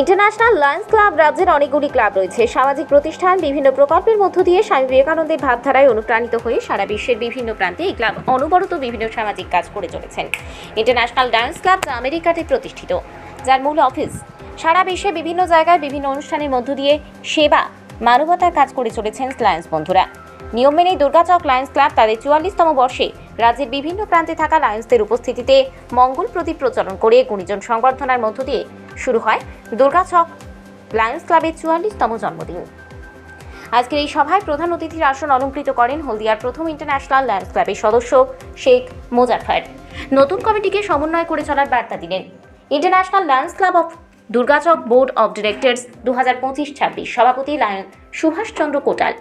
International Lions club রাজ্যের অনেকগুলি club রয়েছে। সামাজিক প্রতিষ্ঠান, বিভিন্ন প্রকল্পের মধ্য দিয়ে স্বামী বিবেকানন্দের ভাবধারায় অনুপ্রাণিত হয়ে সারা বিশ্বের বিভিন্ন প্রান্তে এই ক্লাব অনবরত বিভিন্ন সামাজিক কাজ করে চলেছেন। ইন্টারন্যাশনাল ডান্স ক্লাব যা আমেরিকাতে প্রতিষ্ঠিত। যার মূল অফিস সারা বিশ্বে বিভিন্ন জায়গায় বিভিন্ন অনুষ্ঠানের মধ্য দিয়ে সেবা মানবতার কাজ করে চলেছেন লায়ন্স বন্ধুরা। নিয়ম মেনেই দুর্গাচক লায়ন্স ক্লাব তাদের চুয়াল্লিশতম বর্ষে রাজ্যের বিভিন্ন প্রান্তে থাকা লায়ন্সদের উপস্থিতিতে মঙ্গল প্রদীপ প্রচলন করে গুণীজন সংবর্ধনার মধ্য দিয়ে শুরু হয় দুর্গাচক লায়ন্স ক্লাবের চুয়াল্লিশতম জন্মদিন। আজকের এই সভায় প্রধান অতিথির আসন অলঙ্কৃত করেন হলদিয়ার প্রথম ইন্টারন্যাশনাল লায়ন্স ক্লাবের সদস্য শেখ মোজাফার নতুন কমিটিকে সমন্বয় করে চলার বার্তা দিলেন International Lions Club of Durgachak board of directors দু হাজার পঁচিশ ছাব্বিশ সভাপতি লায়ন সুভাষচন্দ্র কোটাল,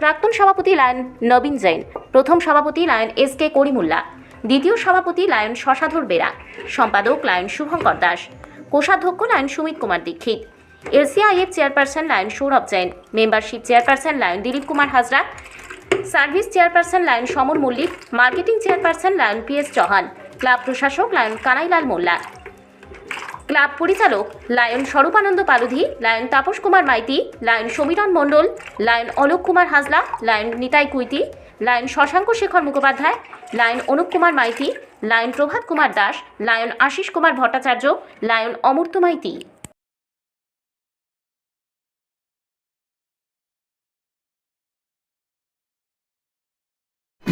প্রাক্তন সভাপতি লায়ন নবীন জৈন, প্রথম সভাপতি লায়ন এস কে করিমুল্লা, দ্বিতীয় সভাপতি লায়ন শশাধর বেরা, সম্পাদক লায়ন শুভঙ্কর দাস, কোষাধ্যক্ষ lion Sumit Kumar Dikshit, LCIF chairperson lion Sourav Jain, membership chairperson lion Dilip Kumar Hazra, service chairperson lion Samar Mallick, marketing chairperson lion P S Chauhan, club প্রশাসক lion Kanailal Molla. Club পরিচালক, lion Swarupananda Paludhi lion Tapas Kumar Maiti, lion Samiran Mondal, lion Alok Kumar Hazla, lion Nitai Kuiti, lion Shashanka Shekhar Mukhopadhyay, lion Anup Kumar Maiti, lion Prabhat Kumar Das, lion Ashis Kumar Bhattacharya, lion Amurta Maiti.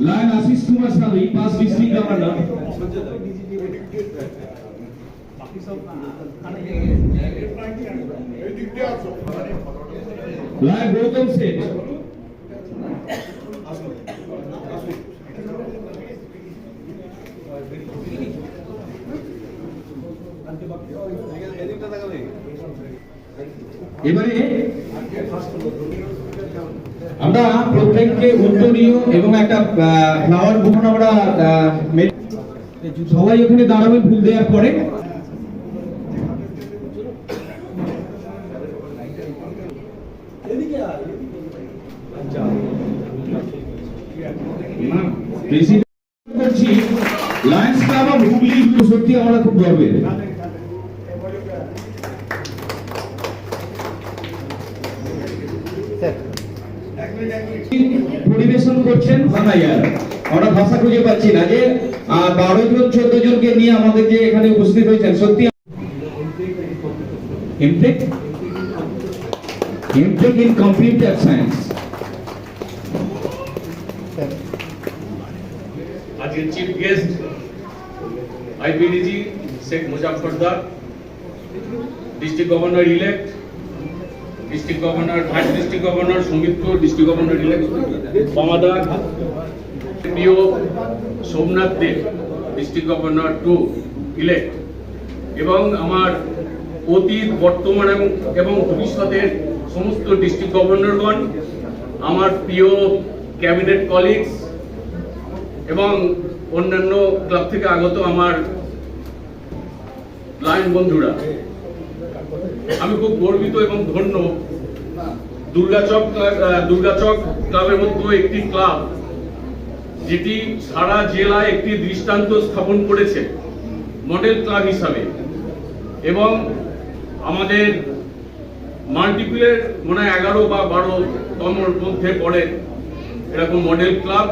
Lion Ashis Kumar Sahi পাঁচ district governor lion Goutam Seth এবারে আমরা প্রত্যেককে উত্তরীয় এবং একটা flower বুকন আমরা সবাই ওখানে দাঁড়াবে ফুল দেওয়ার পরে। করছি লায়ন্স ক্লাব অফ হুগলি সত্যি আমরা খুব গর্বের। করছেন? ভাঙাইয়ার আমরা ভাষা খুঁজে পাচ্ছি না যে বারো জন, চোদ্দ জনকে নিয়ে আমাদের যে এখানে উপস্থিত হয়েছেন, সত্যি আজকের chief guest IPDG Sheikh Muzaffardar district governor elect district governor vice district governor Soumitra district governor প্রিয় Somnath Deb district governor two elect এবং আমার অতীত, বর্তমান এবং- ভবিষ্যতের সমস্ত ডিস্ট্রিক্ট গভর্নরগণ আমার প্রিয় ক্যাবিনেট কলিগস এবং অন্যান্য ক্লাব থেকে আগত আমার লায়ন বন্ধুরা। আমি খুব গর্বিত এবং ধন্য। দুর্গাচক দুর্গাচক ক্লাবের মতো একটি ক্লাব, যেটি সারা জেলায় একটি দৃষ্টান্ত স্থাপন করেছে, মডেল ক্লাব হিসাবে। এবং আমাদের মাল্টিপ্লের মনে হয় এগারো বা বারো তমর মধ্যে পড়ে এরকম মডেল ক্লাব।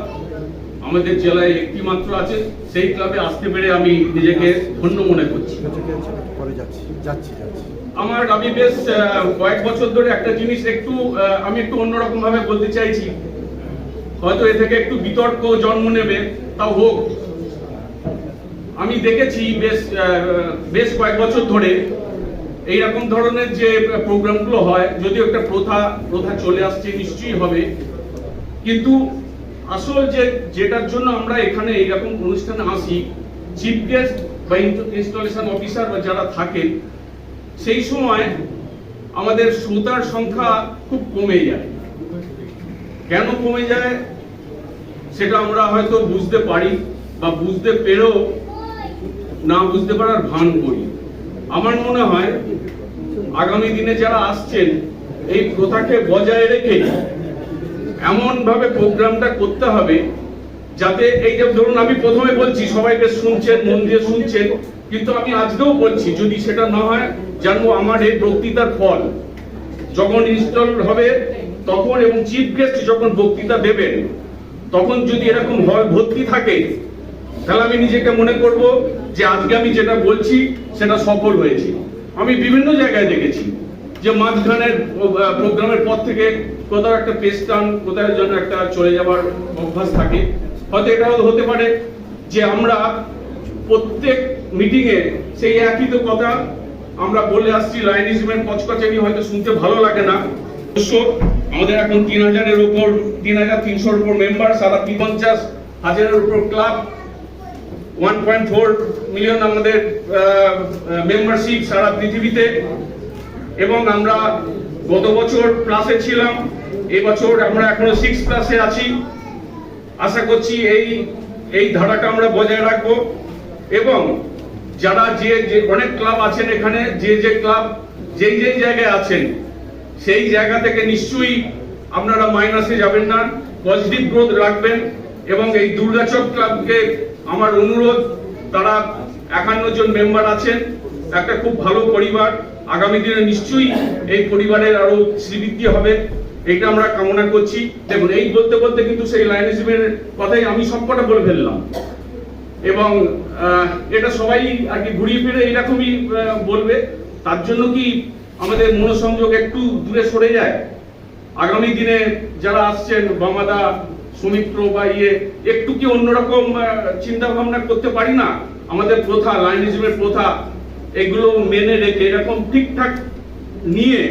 আমাদের জেলায় একটি মাত্র আছে, সেই ক্লাবে আসতে পেরে আমি নিজেকে ধন্য মনে করছি। যাচ্ছি যাচ্ছি যাচ্ছি। আমার আমি বেশ কয়েক বছর ধরে একটা জিনিস একটু আমি একটু অন্যরকম ভাবে বলতে চাইছি। হয়তো এ থেকে একটু বিতর্ক জন্ম নেবে, তাও হোক। আমি দেখেছি বেশ বেশ কয়েক বছর ধরে এইরকম ধরনের যে প্রোগ্রামগুলো হয়, যদিও একটা প্রথা প্রথা চলে আসছে, নিশ্চয়ই হবে। কিন্তু আসল যে, যেটার জন্য আমরা এখানে এইরকম অনুষ্ঠানে আসি, চিফ গেস্ট বা ইনস্টলেশন অফিসার বা যারা থাকেন সেই সময় আমাদের শ্রোতার সংখ্যা খুব কমে যায়। কেন কমে যায়? সেটা আমরা হয়তো বুঝতে পারি বা বুঝতে পেরেও না বুঝতে পারার ভান করি। আমার মনে হয় আগামী দিনে যারা আসছেন, এই প্রথাকে বজায় রেখে এমন ভাবে প্রোগ্রামটা করতে হবে যাতে এই যে ধরুন আমি প্রথমে বলছি সবাইকে শুনছেন, মন দিয়ে শুনছেন কিন্তু আমি আজকেও বলছি, যদি সেটা না হয় জানব আমার এই বক্তৃতার ফল যখন ইনস্টল হবে, তখন এবং চিফ গেস্ট যখন বক্তৃতা দেবেন, তখন যদি এরকম হল ভর্তি থাকে, তাহলে আমি নিজেকে মনে করব যে আজকে আমি যেটা বলছি, সেটা সফল হয়েছে। আমি বিভিন্ন জায়গায় দেখেছি যে মাঝখানের প্রোগ্রামের পর থেকে কোথাও একটা পেস টান, কোথাও জন্য একটা চলে যাওয়ার অভ্যাস থাকে। হয়তো এটাও হতে পারে যে আমরা প্রত্যেক মিটিং এ সেই একই তো কথা আমরা বলে আসছি লাইনিজমেন্ট কচকচানি হয়তো শুনতে ভালো লাগে না। অবশ্য আমাদের এখন তিন হাজারের উপর, তিন হাজার তিনশোর উপর মেম্বার সারা তিন পঞ্চাশ হাজারের উপর club one point four million আমাদের মেম্বারশিপ সারা পৃথিবীতে। এবং আমরা গত বছর প্লাসে ছিলাম এবছর আমরা এখনও সিক্স প্লাসে আছি। আশা করছি এই এই ধারাটা আমরা বজায় রাখব। এবং যারা যে যে অনেক ক্লাব আছেন এখানে, যে যে ক্লাব, যেই যেই জায়গায় আছেন, সেই জায়গা থেকে নিশ্চয়ই আপনারা মাইনাসে যাবেন না পজিটিভ গ্রোথ রাখবেন এবং এই দুর্গাচক ক্লাবকে আমার অনুরোধ, তারা একান্ন জন মেম্বার আছেন, একটা খুব ভালো পরিবার, আগামী দিনে নিশ্চয়ই এই পরিবারের আরও শ্রীবৃদ্ধি হবে এটা আমরা কামনা করছি। দেখুন, এই বলতে বলতে কিন্তু সেই লাইনিজমের কথাই আমি সবকটা বলে ফেললাম। এবং এটা সবাই আর কি ঘুরিয়ে ফিরে এরকমই বলবে। তার জন্য কি আমাদের মনোসংযোগ একটু দূরে সরে যায়? আগামী দিনে যারা আসছেন বামাদা সুমিত্র বা ইয়ে একটু কি অন্যরকম চিন্তা ভাবনা করতে পারি না? আমাদের প্রথা লাইনিজমের প্রথা, এগুলো মেনে রেখে এরকম ঠিকঠাক নিয়ে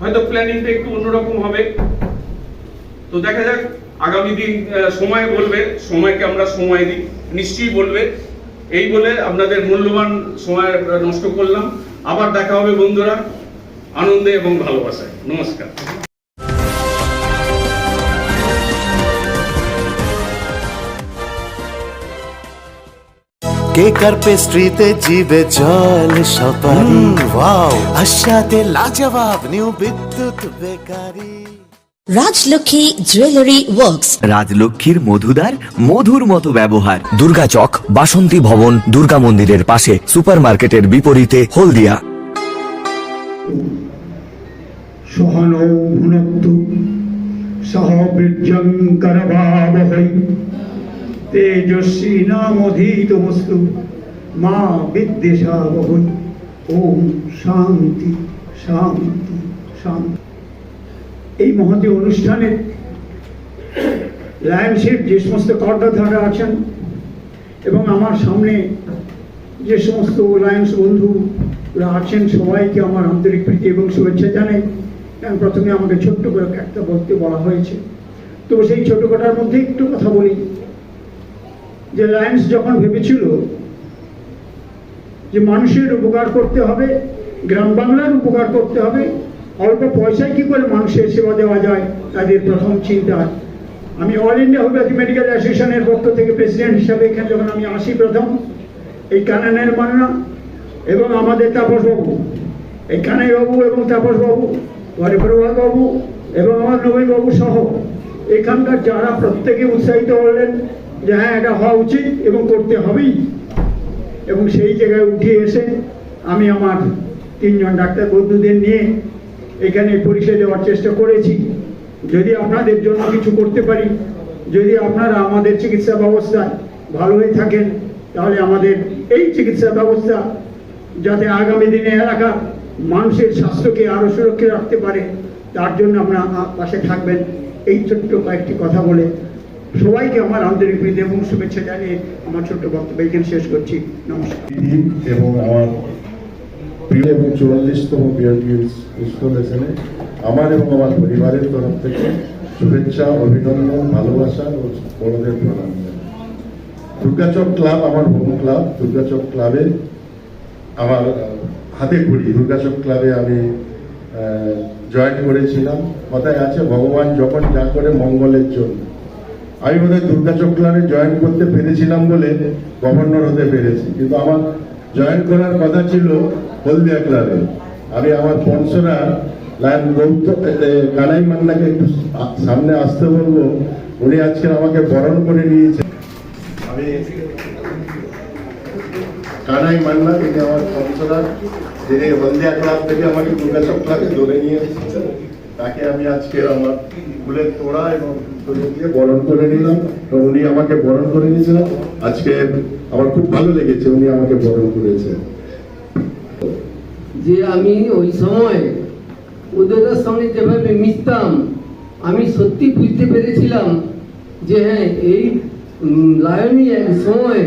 হয়তো প্ল্যানিংটা একটু অন্যরকম হবে। তো দেখা যাক আগামী দিন সময় বলবে সময়কে আমরা সময় দিই। নিশ্চয়ই বলবে। এই বলে আপনাদের মূল্যবান সময় নষ্ট করলাম। আবার দেখা হবে বন্ধুরা আনন্দে এবং ভালোবাসায়। নমস্কার। কেক আর পেস্ট্রিতে জিবে জল সপারি? ওয়াও আশাতে লাজবাব new Bidyut bakery. Rajlakshmi jewellery works রাজলক্ষ্মীর মধুদার মধুর মতো ব্যবহার। দুর্গাচক বাসন্তী ভবন দুর্গা মন্দিরের পাশে সুপারমার্কেটের বিপরীতে হলদিয়া। সহনৌ ভুনক্তু সহ বীর্যং করবাবহৈ তেজস্বী নামধীতমস্তু মা বিদ্বেষাবহৈ। ওম শান্তি শান্তি শান্তি। এই মহতি অনুষ্ঠানে লায়নশিপ যে সমস্ত কর্ণধারা আছেন এবং আমার সামনে যে সমস্ত লায়ন্স বন্ধুরা আছেন, সবাইকে আমার আন্তরিক প্রীতি এবং শুভেচ্ছা জানাই। কারণ প্রথমে আমাকে ছোট্ট করে একটা বলতে বলা হয়েছে। তো সেই ছোট কটার মধ্যে একটু কথা বলি। যে লায়ন্স যখন ভেবেছিল যে মানুষের উপকার করতে হবে, গ্রাম বাংলার উপকার করতে হবে অল্প পয়সায় কি করে মানুষের সেবা দেওয়া যায়, তাদের প্রথম চিন্তা। আমি অল ইন্ডিয়া হোমিওপ্যাথি মেডিকেল অ্যাসোসিয়েশনের পক্ষ থেকে প্রেসিডেন্ট হিসাবে এখানে যখন আমি আসি প্রথম, এই কানানের মান্না এবং আমাদের তাপসবাবু, এই কানাইবাবু এবং তাপসবাবু পরে বাবু এবং আমার নবীনবাবু সহ, এখানকার যারা প্রত্যেকে উৎসাহিত হলেন যে হ্যাঁ এটা হওয়া উচিত এবং করতে হবেই। এবং সেই জায়গায় উঠে এসে আমি আমার তিনজন ডাক্তার বন্ধুদের নিয়ে এখানে পরিষেবা দেওয়ার চেষ্টা করেছি। যদি আপনাদের জন্য কিছু করতে পারি, যদি আপনারা আমাদের চিকিৎসা ব্যবস্থা ভালো হয়ে থাকেন, তাহলে আমাদের এই চিকিৎসা ব্যবস্থা যাতে আগামী দিনে এলাকা মানুষের স্বাস্থ্যকে আরও সুরক্ষিত রাখতে পারে, তার জন্য আপনারা পাশে থাকবেন। এই ছোট্ট কয়েকটি কথা বলে সবাইকে আমার আন্তরিক এবং শুভেচ্ছা জানিয়ে আমার ছোট্ট বক্তব্য এখানে শেষ করছি। নমস্কার। এবং আমার প্রিয় এবং চুয়াল্লিশতম বিএলটি ইনস্টলেশনে আমার এবং আমার পরিবারের তরফ থেকে শুভেচ্ছা, অভিনন্দন, ভালোবাসা ও বড়দের প্রণাম। দুর্গাচক ক্লাব আমার হোম ক্লাব। দুর্গাচক ক্লাবে আমার হাতে খড়ি দুর্গাচক ক্লাবে আমি জয়েন করেছিলাম। কথায় আছে, ভগবান যখন যা করে মঙ্গলের জন্য। আমি বোধহয় দুর্গাচক ক্লাবে জয়েন করতে পেরেছিলাম বলে গভর্নর হতে পেরেছি। কিন্তু আমার জয়েন করার কথা ছিল হলদিয়া ক্লাবে আমি আমার পঞ্চরা লাইন গৌতম কানাই মান্নাকে একটু সামনে আসতে বলব। উনি আজকে আমাকে বরণ করে নিয়েছে আমি কানাই মান্না, তিনি আমার কাউন্সিলর তিনি হলদিয়া ক্লাব থেকে আমাকে দুর্গাচক ক্লাবে ধরে নিয়ে এসেছেন। তাকে আমি আজকে আমার ফুলের তোড়া এবং দিয়ে বরণ করে নিলাম। তো উনি আমাকে বরণ করে নিয়েছিলেন আজকে আমার খুব ভালো লেগেছে উনি আমাকে বরণ করেছেন যে আমি ওই সময় ওদের সঙ্গে যেভাবে মিশতাম আমি সত্যি বুঝতে পেরেছিলাম যে হ্যাঁ এই উম, লায়নই এক সময়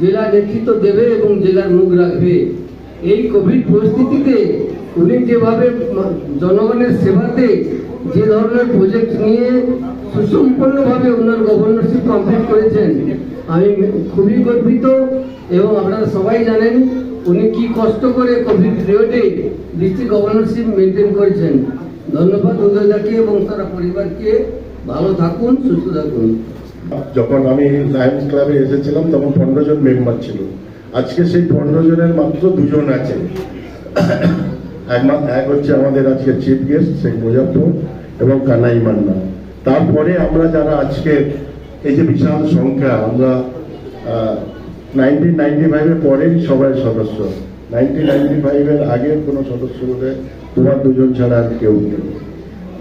জেলা নেতৃত্ব দেবে এবং জেলার মুখ রাখবে। এই কোভিড পরিস্থিতিতে উনি যেভাবে জনগণের সেবাতে যে ধরনের প্রজেক্ট নিয়ে সুসম্পন্নভাবে ওনার গভর্নরশিপ কমপ্লিট করেছেন, আমি খুবই গর্বিত এবং আপনারা সবাই জানেন উনি কি কষ্ট করে কোভিড পিরিয়ডে ডিস্ট্রিক্ট গভর্নরশিপ মেনটেন করেছেন। ধন্যবাদ উদয়দাকে এবং তারা পরিবারকে। ভালো থাকুন, সুস্থ থাকুন। যখন আমি লায়ন্স ক্লাবে এসেছিলাম, তখন পনেরো জন মেম্বার ছিল। আজকে সেই পনেরো জনের মাত্র দুজন আছে। এক হচ্ছে আমাদের আজকে চিফ গেস্ট শেখ মুজাফর এবং কানাই মান্না। তারপরে আমরা যারা আজকে, এই যে বিশাল সংখ্যা, আমরা নাইনটিন নাইনটি ফাইভের পরেই সবাই সদস্য। নাইনটিন নাইনটি ফাইভের আগের কোনো সদস্য বলে তোমার দুজন ছাড়া আর কেউ নেই।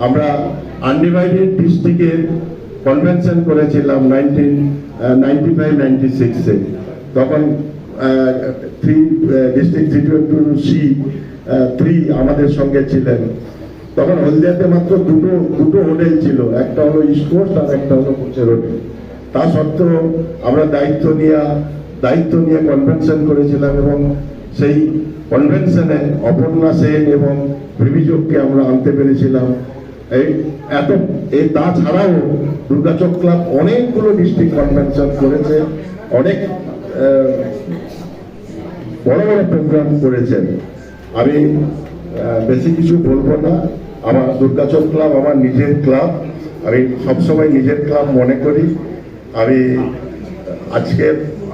আমরা আনডিভাইডেড ডিস্ট্রিক্টের কনভেনশন করেছিলাম নাইনটিন নাইনটি ফাইভ নাইনটি সিক্সে তখন three district three twenty C three আমাদের সঙ্গে ছিলেন। তখন হলদিয়াতে মাত্র দুটো দুটো হোটেল ছিল। একটা হলো ইস্ট কোস্ট আর একটা হলো কোচের হোটেল তা সত্ত্বেও আমরা দায়িত্ব নিয়ে দায়িত্ব নিয়ে কনভেনশন করেছিলাম এবং সেই কনভেনশনে অপর্ণা সেন এবং ভিভিযোগকে আমরা আনতে পেরেছিলাম। এই এত এই তাছাড়াও দুর্গাচক ক্লাব অনেকগুলো ডিস্ট্রিক্ট কনভেনশন করেছে, অনেক বড় বড় প্রোগ্রাম করেছেন। আমি বেশি কিছু বলব না। আমার দুর্গাচক ক্লাব আমার নিজের ক্লাব। আমি সবসময় নিজের ক্লাব মনে করি। আমি, আজকে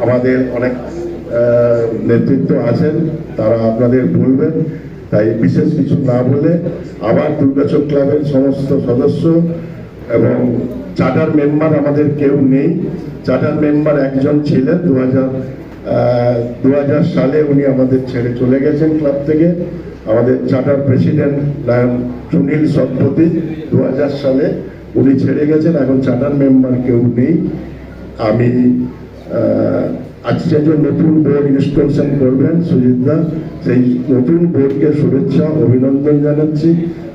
আমাদের অনেক নেতৃত্ব আছেন। তারা আপনাদের বলবেন। তাই বিশেষ কিছু না বলে আবার দুর্গাচক ক্লাবের সমস্ত সদস্য এবং চার্টার মেম্বার আমাদের কেউ নেই। চার্টার মেম্বার একজন ছিলেন দু হাজার দু হাজার সালে উনি আমাদের ছেড়ে চলে গেছেন ক্লাব থেকে। আমাদের charter president lion Sunil Satpati দু সালে উনি ছেড়ে গেছেন, এখন চার্টার মেম্বার কেউ নেই। আমি আজকে যে নতুন বোর্ড ইনস্টলেশন করবেন সুজিতদা সেই নতুন বোর্ডকে শুভেচ্ছা, অভিনন্দন জানাচ্ছি।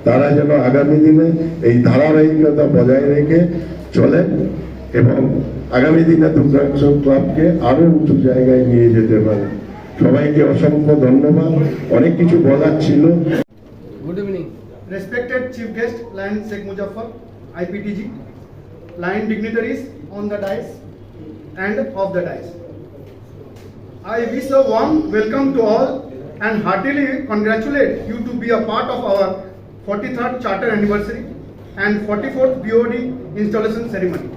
তারা যেন আগামী দিনে এই ধারাবাহিকতা বজায় রেখে চলেন এবং আগামী দিনে দুর্গাচক ক্লাবকে আরও উঁচু জায়গায় নিয়ে যেতে পারে সবাইকে অসংখ্য ধন্যবাদ অনেক কিছু বলার ছিল good evening Respected Chief Guest, Lion Sheikh Muzaffar, IPTG, Lion dignitaries on the dais and off the dais. I wish a warm welcome to all and heartily congratulate you to be a part of our 43rd Charter Anniversary and 44th BOD installation ceremony.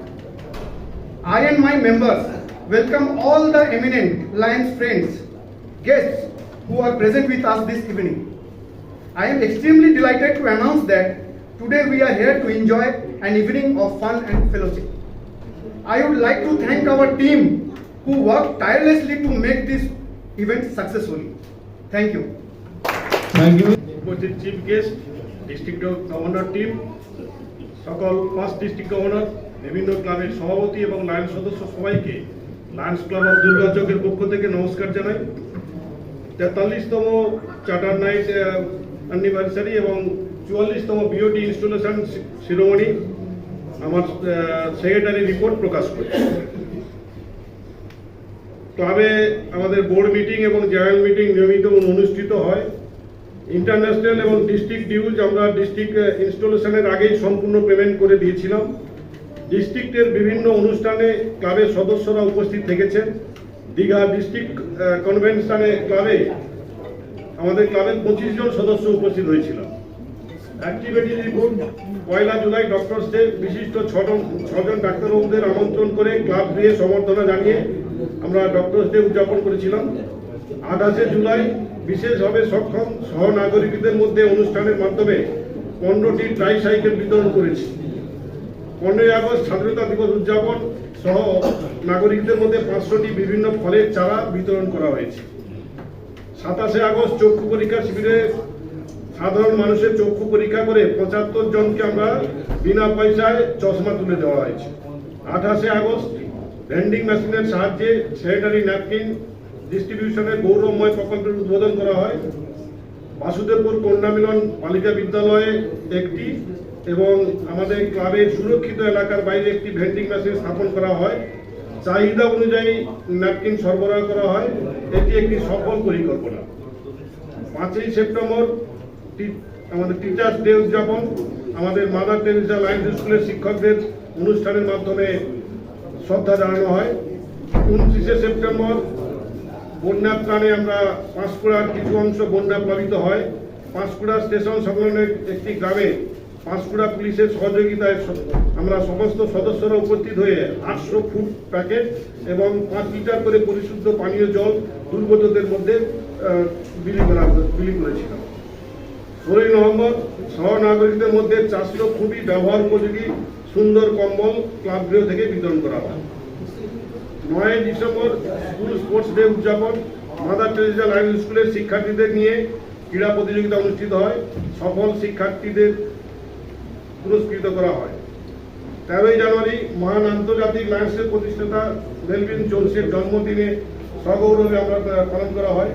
I and my members welcome all the eminent Lions friends, guests who are present with us this evening. I am extremely delighted to announce that today we are here to enjoy an evening of fun and fellowship. I would like to thank our team who worked tirelessly to make this event successfully. Thank you. Thank you উপস্থিত chief guest district governor team সকল পাঁচ district governor বিভিন্ন ক্লাবের সভাপতি এবং Lions সদস্য সবাইকে Lions club of দুর্গাচকের পক্ষ থেকে নমস্কার জানাই। তেতাল্লিশতম চার্টার নাইট অ্যানিভার্সারি এবং চুয়াল্লিশতম বিওটি ইনস্টলেশন শিরোমণি আমার সেক্রেটারি রিপোর্ট প্রকাশ করছে। ক্লাবে আমাদের বোর্ড মিটিং এবং জেনারেল মিটিং নিয়মিত অনুষ্ঠিত হয়। ইন্টারন্যাশনাল এবং ডিস্ট্রিক্ট ডিউজ আমরা ডিস্ট্রিক্ট ইনস্টলেশনের আগেই সম্পূর্ণ পেমেন্ট করে দিয়েছিলাম। ডিস্ট্রিক্টের বিভিন্ন অনুষ্ঠানে ক্লাবের সদস্যরা উপস্থিত থেকেছেন। দীঘা ডিস্ট্রিক্ট কনভেনশনে ক্লাবে, আমাদের ক্লাবের পঁচিশ জন সদস্য উপস্থিত হয়েছিল। অ্যাক্টিভিটি রিপোর্ট, পয়লা জুলাই ডক্টরস ডে বিশিষ্ট ছজন ছজন ডাক্তারবাবুদের আমন্ত্রণ করে ক্লাব দিয়ে সমর্থনা জানিয়ে আমরা ডক্টরস ডে উদযাপন করেছিলাম। আঠাশে জুলাই বিশেষভাবে সক্ষম সহ নাগরিকদের মধ্যে অনুষ্ঠানের মাধ্যমে পনেরোটি ট্রাইসাইকেল বিতরণ করেছি। পনেরোই আগস্ট স্বাধীনতা দিবস উদযাপন সহ নাগরিকদের মধ্যে পাঁচশোটি বিভিন্ন ফলের চারা বিতরণ করা হয়েছে। সাতাশে আগস্ট চক্ষু পরীক্ষা শিবিরে সাধারণ মানুষের চক্ষু পরীক্ষা করে পঁচাত্তর জনকে আমরা বিনা পয়সায় চশমা তুলে দেওয়া হয়েছে। আঠাশে আগস্ট ভেন্ডিং মেশিনের সাহায্যে স্যানিটারি ন্যাপকিন ডিস্ট্রিবিউশনের গৌরবময় প্রকল্পের উদ্বোধন করা হয়। বাসুদেবপুর কন্যা মিলন বালিকা বিদ্যালয়ে একটি এবং আমাদের ক্লাবের সুরক্ষিত এলাকার বাইরে একটি ভেন্ডিং মেশিন স্থাপন করা হয়। চাহিদা অনুযায়ী ন্যাপকিন সরবরাহ করা হয়। এটি একটি সফল পরিকল্পনা। পাঁচই সেপ্টেম্বর আমাদের টিচার্স ডে উদযাপন। আমাদের মাদার টেরিজা লাইন্স স্কুলের শিক্ষকদের অনুষ্ঠানের মাধ্যমে শ্রদ্ধা জানানো হয়। উনত্রিশে সেপ্টেম্বর বন্যা প্রাণে আমরা পাঁশকুড়ার কিছু অংশ বন্যা প্লাবিত হয়। পাঁশকুড়া স্টেশন সংলগ্ন একটি গ্রামে পাঁশকুড়া পুলিশের সহযোগিতায় আমরা সমস্ত সদস্যরা উপস্থিত হয়ে আটশো ফুট প্যাকেট এবং পাঁচ লিটার করে পরিশুদ্ধ পানীয় জল দুর্গতদের মধ্যে বিলি করা, বিলি করেছিলাম। ষোলোই নভেম্বর সহ নাগরিকদের মধ্যে চারশো খুবই ব্যবহার উপযোগী সুন্দর কম্বল ক্লাব গৃহ থেকে বিতরণ করা হয়। নয় ডিসেম্বর স্কুল স্পোর্টস ডে উদযাপন, মাদার টেরিজা লাইন স্কুলের শিক্ষার্থীদের নিয়ে ক্রীড়া প্রতিযোগিতা অনুষ্ঠিত হয়। সফল শিক্ষার্থীদের পুরস্কৃত করা হয়। তেরোই জানুয়ারি মহান আন্তর্জাতিক লায়ন্সের প্রতিষ্ঠাতা মেলভিন জোনসের জন্মদিনে সগৌরবে আমরা পালন করা হয়।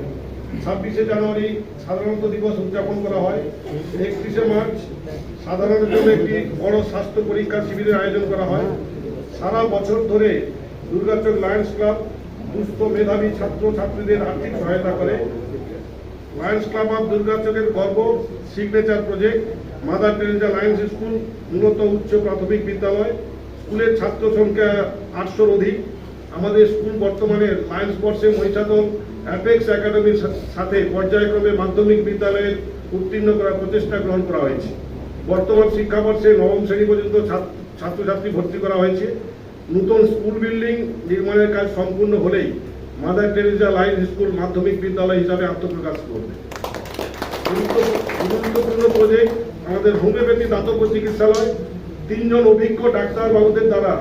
ছাব্বিশে জানুয়ারি সাধারণত দিবস উদযাপন করা হয়। একত্রিশে মার্চ সাধারণের জন্য একটি বড় স্বাস্থ্য পরীক্ষা শিবিরের আয়োজন করা হয়। সারা বছর ধরে দুর্গাচক লায়ন্স ক্লাব দুস্থ মেধাবী ছাত্র ছাত্রীদের আর্থিক সহায়তা করে। লায়ন্স ক্লাব অফ দুর্গাচকের গর্ব signature project Mother Teresa lions school মূলত উচ্চ প্রাথমিক বিদ্যালয়, স্কুলের ছাত্র সংখ্যা আটশোর অধিক। আমাদের স্কুল বর্তমানে লায়ন্স বর্ষে মহিষাদল, অ্যাপেক্স একাডেমির সাথে পর্যায়ক্রমে মাধ্যমিক বিদ্যালয়ের উত্তীর্ণ করার প্রচেষ্টা গ্রহণ করা হয়েছে। বর্তমান শিক্ষাবর্ষে নবম শ্রেণি পর্যন্ত ছাত্র- ছাত্রছাত্রী ভর্তি করা হয়েছে। নতুন স্কুল বিল্ডিং নির্মাণের কাজ সম্পূর্ণ হলেই মাদার টেরেজা লাইন স্কুল মাধ্যমিক বিদ্যালয় হিসাবে আত্মপ্রকাশ করবে। গুরুত্বপূর্ণ প্রজেক্ট আমাদের হোমিওপ্যাথি দাতব্য চিকিৎসালয়, তিনজন অভিজ্ঞ ডাক্তারবাবুদের দ্বারা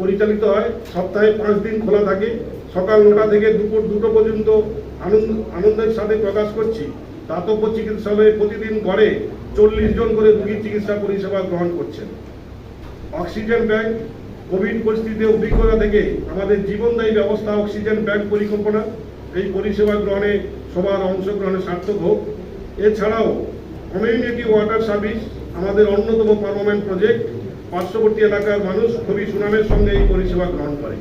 পরিচালিত হয়। সপ্তাহে পাঁচ দিন খোলা থাকে। সকাল নটা থেকে দুপুর দুটো পর্যন্ত আনন্দ, আনন্দের সাথে প্রকাশ করছি। দাতব্য চিকিৎসালয়ে প্রতিদিন গড়ে চল্লিশ জন করে রোগীর চিকিৎসা পরিষেবা গ্রহণ করছেন। অক্সিজেন ব্যাংক, কোভিড পরিস্থিতিতে অভিজ্ঞতা থেকে আমাদের জীবনদায়ী ব্যবস্থা, অক্সিজেন ব্যাংক পরিকল্পনা। এই পরিষেবা গ্রহণে সবার অংশগ্রহণে সার্থক হোক। এছাড়াও কমিউনিটি ওয়াটার সার্ভিস আমাদের অন্যতম পারমানেন্ট প্রজেক্ট পার্শ্ববর্তী এলাকার মানুষ খুবই সুনামের সঙ্গে এই পরিষেবা গ্রহণ করে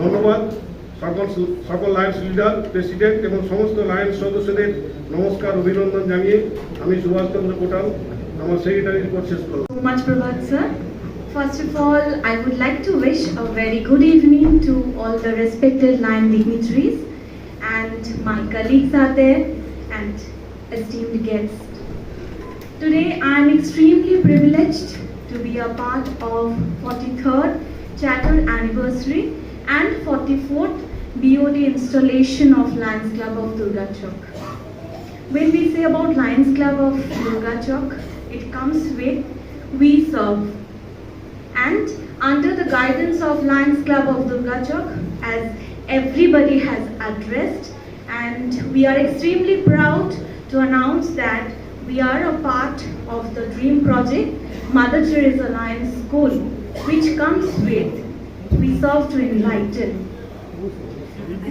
ধন্যবাদ সকল সকল লায়ন্স লিডার প্রেসিডেন্ট এবং সমস্ত লায়ন্স সদস্যদের নমস্কার অভিনন্দন জানিয়ে আমি সুভাষচন্দ্র কোটাল আমার সেক্রেটারি রিপোর্ট শেষ করব. First of all, I would like to wish a very good evening to all the respected line dignitaries and my colleagues are there and esteemed guests. Today, I am extremely privileged to be a part of 43rd Charter Anniversary and 44th BOD installation of Lions Club of Durga Chowk. When we say about Lions Club of Durga Chowk, it comes with We Serve. And under the guidance of Lions Club of Durga Chowk, as everybody has addressed, and we are extremely proud to announce that we are a part of the Dream Project, Mother Teresa Lions School, which comes with We Serve to Enlighten.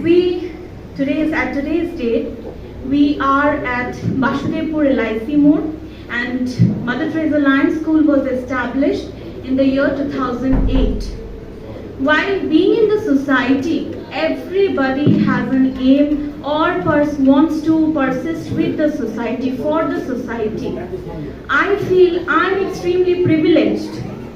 We today's at today's date we are at Basudepur LIC mode and Mother Teresa Lions School was established in the year 2008. While being in the society, everybody has an aim or wants to persist with the society for the society. I feel I'm extremely privileged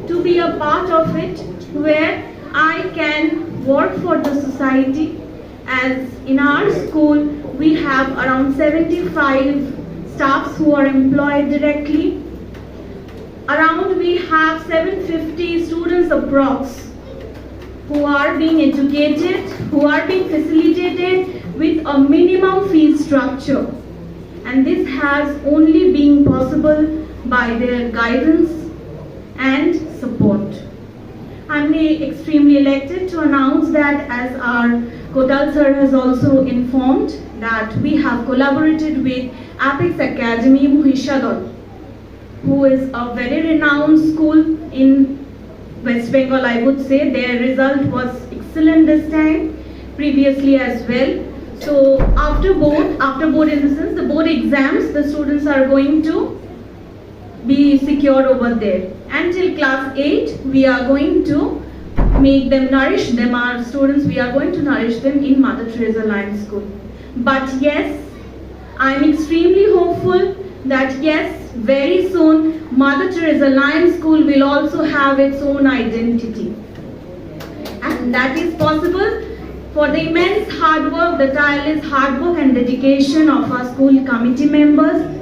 to be a part of it where I can work for the society as in our school we have around 75 staffs who are employed directly. Around we have 750 students approx who are being educated, who are being facilitated with a minimum fee structure. And this has only been possible by their guidance and support. I'm extremely elected to announce that as our Kotal sir has also informed that we have collaborated with Apex Academy Mohishadol, who is a very renowned school in West Bengal, I would say. Their result was excellent this time, previously as well. So after board, after board in the sense, the board exams, the students are going to be secured over there. Until class 8, we are going to make them nourish them, our students, we are going to nourish them in Mother Teresa Lions School. But yes, I am extremely hopeful that yes, very soon Mother Teresa Lions School will also have its own identity. And that is possible for the immense hard work, the tireless hard work and dedication of our school committee members.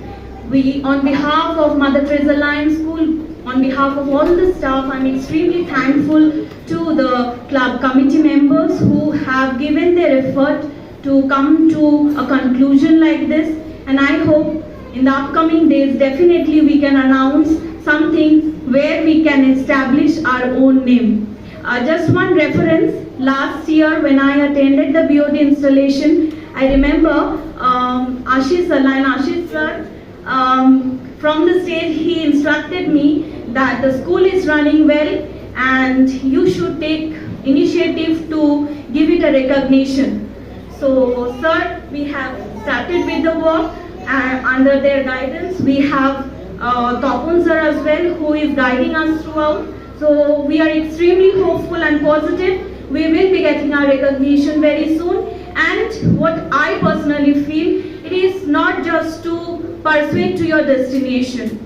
We, on behalf of Mother Teresa Lions School, on behalf of all the staff, I'm extremely thankful to the club committee members who have given their effort to come to a conclusion like this. And I hope in the upcoming days, definitely we can announce something where we can establish our own name. Uh, just one reference, last year when I attended the BOD installation, I remember um, Ashish sir, Ashish sir, um, from the stage he instructed me that the school is running well and you should take initiative to give it a recognition. So sir, we have started with the work and under their guidance we have uh, sir as well who is guiding us throughout. So we are extremely hopeful and positive. We will be getting our recognition very soon. And what I personally feel, it is not just to persuade to your destination.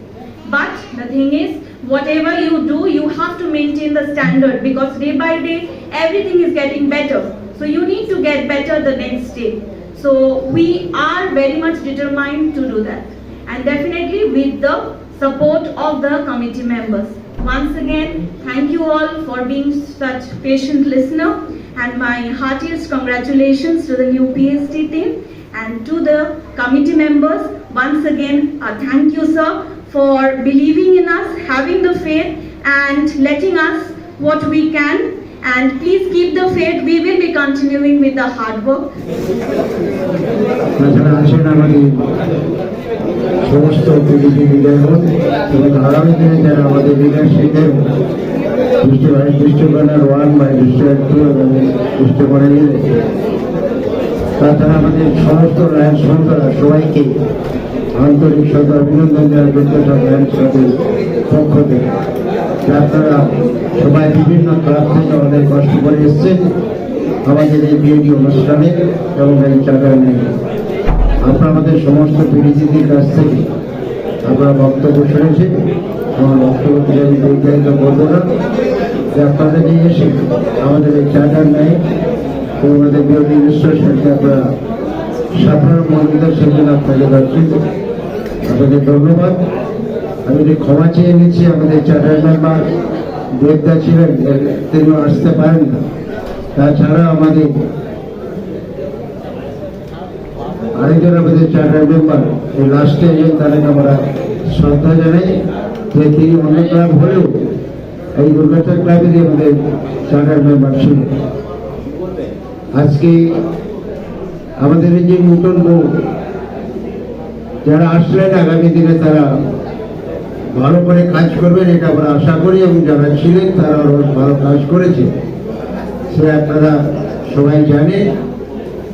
But the thing is, whatever you do, you have to maintain the standard because day by day, everything is getting better. So you need to get better the next day. So we are very much determined to do that. And definitely with the support of the committee members. Once again, thank you all for being such patient listener and my heartiest congratulations to the new PhD team and to the committee members. Once again, thank you sir for believing in us, having the faith and letting us what we can and please keep the faith. We will be continuing with the hard work. সমস্ত PDP এবং আগামী দিনে যারা আমাদের leadership দেন district district banner one বা district two এবং district banner তাছাড়া আমাদের সমস্ত লাইন সন্তানরা সবাইকে আন্তরিক সাথে অভিনন্দন জানাই বিদ্যাসাগর লাইন সাথে পক্ষ থেকে যে আপনারা সবাই বিভিন্ন ক্লাব থেকে অনেক কষ্ট করে এসছেন। আমাদের এই বিএডি অনুষ্ঠানে এবং এই নিয়ে আপনারা আমাদের সমস্ত পরিচিতির কাছ থেকে আপনারা বক্তব্য শুনেছেন। আমার বক্তব্য থেকে আমি বিস্তারিত বলব না। যে আপনাদের এসে আমাদের এই চাকার নেয় আমাদের বিরোধী ইনস্টিটিউশনকে আপনারা সাধারণ মহিলাদের সেজন্য আপনাদের রাখছেন আপনাদের ধন্যবাদ। আমি যে ক্ষমা চেয়ে নিচ্ছি, আমাদের চার্টার মেম্বার দেবদা ছিলেন তিনি আসতে পারেন না। তাছাড়া আমাদের আরেকজন আমাদের চার্টার মেম্বার এই লাস্টে এসে তাদেরকে আমরা শ্রদ্ধা জানাই, যে তিনি অন্য ক্লাব হলেও এই দুর্গাচর ক্লাবেরই আমাদের চার্টার মেম্বার ছিলেন। আজকে আমাদের এই যে নতুন লোক যারা আসলেন, আগামী দিনে তারা ভালো করে কাজ করবেন, এটা আমরা আশা করি এবং যারা ছিলেন তারা ভালো কাজ করেছে। সে আপনারা সবাই জানে।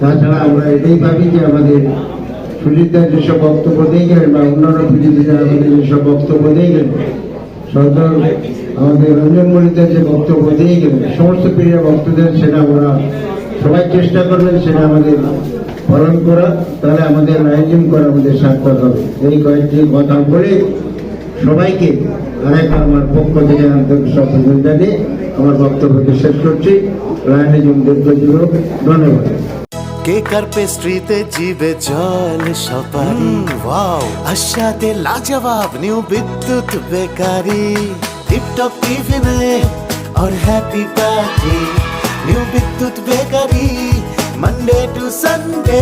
তাছাড়া আমরা এটাই ভাবি যে আমাদের সুজিতদার যেসব বক্তব্য দিয়ে গেলেন বা অন্যান্য বিরোধীরা আমাদের যেসব বক্তব্য দিয়ে গেলেন সরকার আমাদের রঞ্জন মল্লিকদার যে বক্তব্য দিয়ে গেলেন সমস্ত বক্তব্য দেন সেটা আমরা সবাই চেষ্টা করবেন, সেটা আমাদের পালন করা তাহলে আমাদের আয়োজন করা আমাদের সার্থক হবে। এই কয়েকটি কথা বলে সবাইকে অনেক আমার পক্ষ থেকে আন্তরিক সচেতন জানিয়ে আমার বক্তব্যকে শেষ করছি রায়নিজম দীর্ঘজীবক ধন্যবাদ কেকার পেস্ট্রিতে জিবে জল সপারি ওয়াও আশাতে লাজবাব নিউ বিদ্যুৎ বেকারি টিপটপ টিফিনে और happy party new Bidyut bakery Monday to Sunday